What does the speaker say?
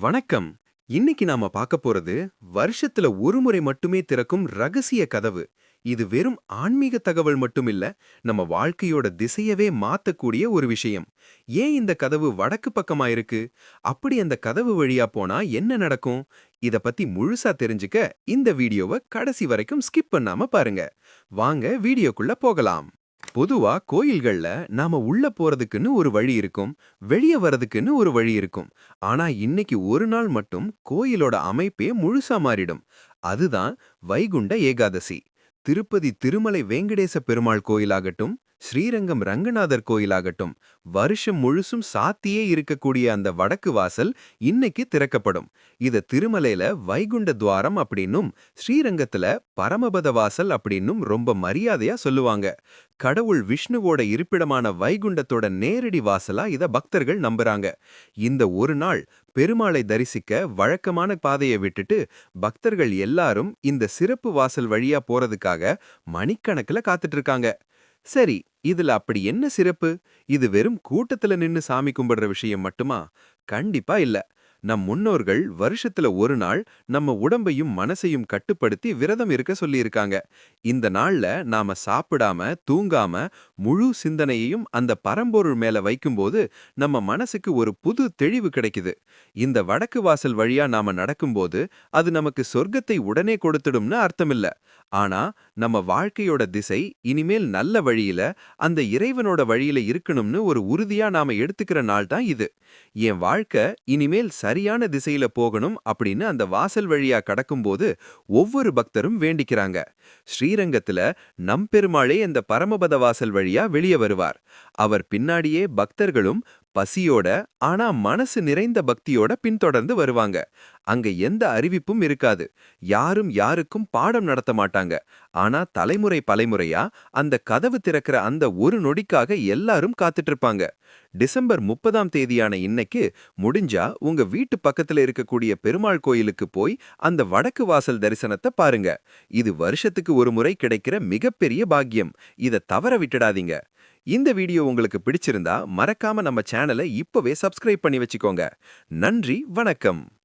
வணக்கம். இன்னைக்கு நாம பார்க்க போறது வருஷத்துல ஒரு முறை மட்டுமே திறக்கும் ரகசிய கதவு. இது வெறும் ஆன்மீக தகவல் மட்டும் இல்ல நம்ம வாழ்க்கையோட திசையவே மாத்தக்கூடிய ஒரு விஷயம். ஏன் இந்த கதவு வடக்கு பக்கமா இருக்கு? அப்படி அந்த கதவு வழியா போனா என்ன நடக்கும்? இத பத்தி முழுசா தெரிஞ்சுக்க இந்த வீடியோவை கடைசி வரைக்கும் ஸ்கிப் பண்ணாம பாருங்க. வாங்க வீடியோக்குள்ள போகலாம். பொதுவா கோயில்கள்ல நாம உள்ள போறதுக்குன்னு ஒரு வழி இருக்கும் வெளிய வர்றதுக்குன்னு ஒரு வழி இருக்கும். ஆனா இன்னைக்கு ஒரு நாள் மட்டும் கோயிலோட அமைப்பே முழுசா மாறிடும். அதுதான் வைகுண்ட ஏகாதசி. திருப்பதி திருமலை வேங்கடேச பெருமாள் கோயிலாகட்டும் ஸ்ரீரங்கம் ரங்கநாதர் கோயிலாகட்டும் வருஷம் முழுசும் சாத்தியே இருக்கக்கூடிய அந்த வடக்கு வாசல் இன்னைக்கு திறக்கப்படும். இத திருமலையில வைகுண்ட துவாரம் அப்படின்னும் ஸ்ரீரங்கத்துல பரமபத வாசல் அப்படின்னும் ரொம்ப மரியாதையா சொல்லுவாங்க. கடவுள் விஷ்ணுவோட இருப்பிடமான வைகுண்டத்தோட நேரடி வாசலா இத பக்தர்கள் நம்புறாங்க. இந்த ஒரு நாள் பெருமாளை தரிசிக்க வழக்கமான பாதையை விட்டுட்டு பக்தர்கள் எல்லாரும் இந்த சிறப்பு வாசல் வழியா போறதுக்காக மணிக்கணக்குல காத்துட்டு இருக்காங்க. சரி இதுல அப்படி என்ன சிறப்பு? இது வெறும் கூட்டத்துல நின்னு சாமி கும்பிடுற விஷயம் மட்டுமா? கண்டிப்பா இல்ல. நம் முன்னோர்கள் வருஷத்துல ஒரு நாள் நம்ம உடம்பையும் மனசையும் கட்டுப்படுத்தி விரதம் இருக்க சொல்லியிருக்காங்க. இந்த நாள்ல நாம சாப்பிடாம தூங்காம முழு சிந்தனையையும் அந்த பரம்பொருள் மேல வைக்கும்போது நம்ம மனசுக்கு ஒரு புது தெளிவு கிடைக்குது. இந்த வடக்கு வாசல் வழியா நாம நடக்கும்போது அது நமக்கு சொர்க்கத்தை உடனே கொடுத்துடும்னு அர்த்தமில்ல. ஆனா நம்ம வாழ்க்கையோட திசை இனிமேல் நல்ல வழியில அந்த இறைவனோட வழியில இருக்கணும்னு ஒரு உறுதியா நாம எடுத்துக்கிற நாள் தான் இது. என் வாழ்க்கை இனிமேல் சரியான திசையில போகணும் அப்படின்னு அந்த வாசல் வழியா கடக்கும்போது ஒவ்வொரு பக்தரும் வேண்டிக்கிறாங்க. ஸ்ரீரங்கத்துல நம்பெருமாளே இந்த பரமபத வாசல் வழியா வெளியே வருவார். அவர் பின்னாடியே பக்தர்களும் பசியோட ஆனா மனசு நிறைந்த பக்தியோட பின்தொடர்ந்து வருவாங்க. அங்க எந்த அறிவிப்பும் இருக்காது. யாரும் யாருக்கும் பாடம் நடத்த மாட்டாங்க. ஆனா தலைமுறை பலைமுறையா அந்த கதவு திறக்கிற அந்த ஒரு நொடிக்காக எல்லாரும் காத்துட்டு இருப்பாங்க டிசம்பர் முப்பதாம் தேதியான இன்னைக்கு முடிஞ்சா உங்க வீட்டு பக்கத்துல இருக்கக்கூடிய பெருமாள் கோயிலுக்கு போய் அந்த வடக்கு வாசல் தரிசனத்தை பாருங்க. இது வருஷத்துக்கு ஒரு முறை கிடைக்கிற மிகப்பெரிய பாக்கியம். இத தவற விட்டுடாதீங்க. இந்த வீடியோ உங்களுக்கு பிடிச்சிருந்தா மறக்காம நம்ம சேனலை இப்பவே சப்ஸ்கிரைப் பண்ணி வச்சுக்கோங்க. நன்றி வணக்கம்.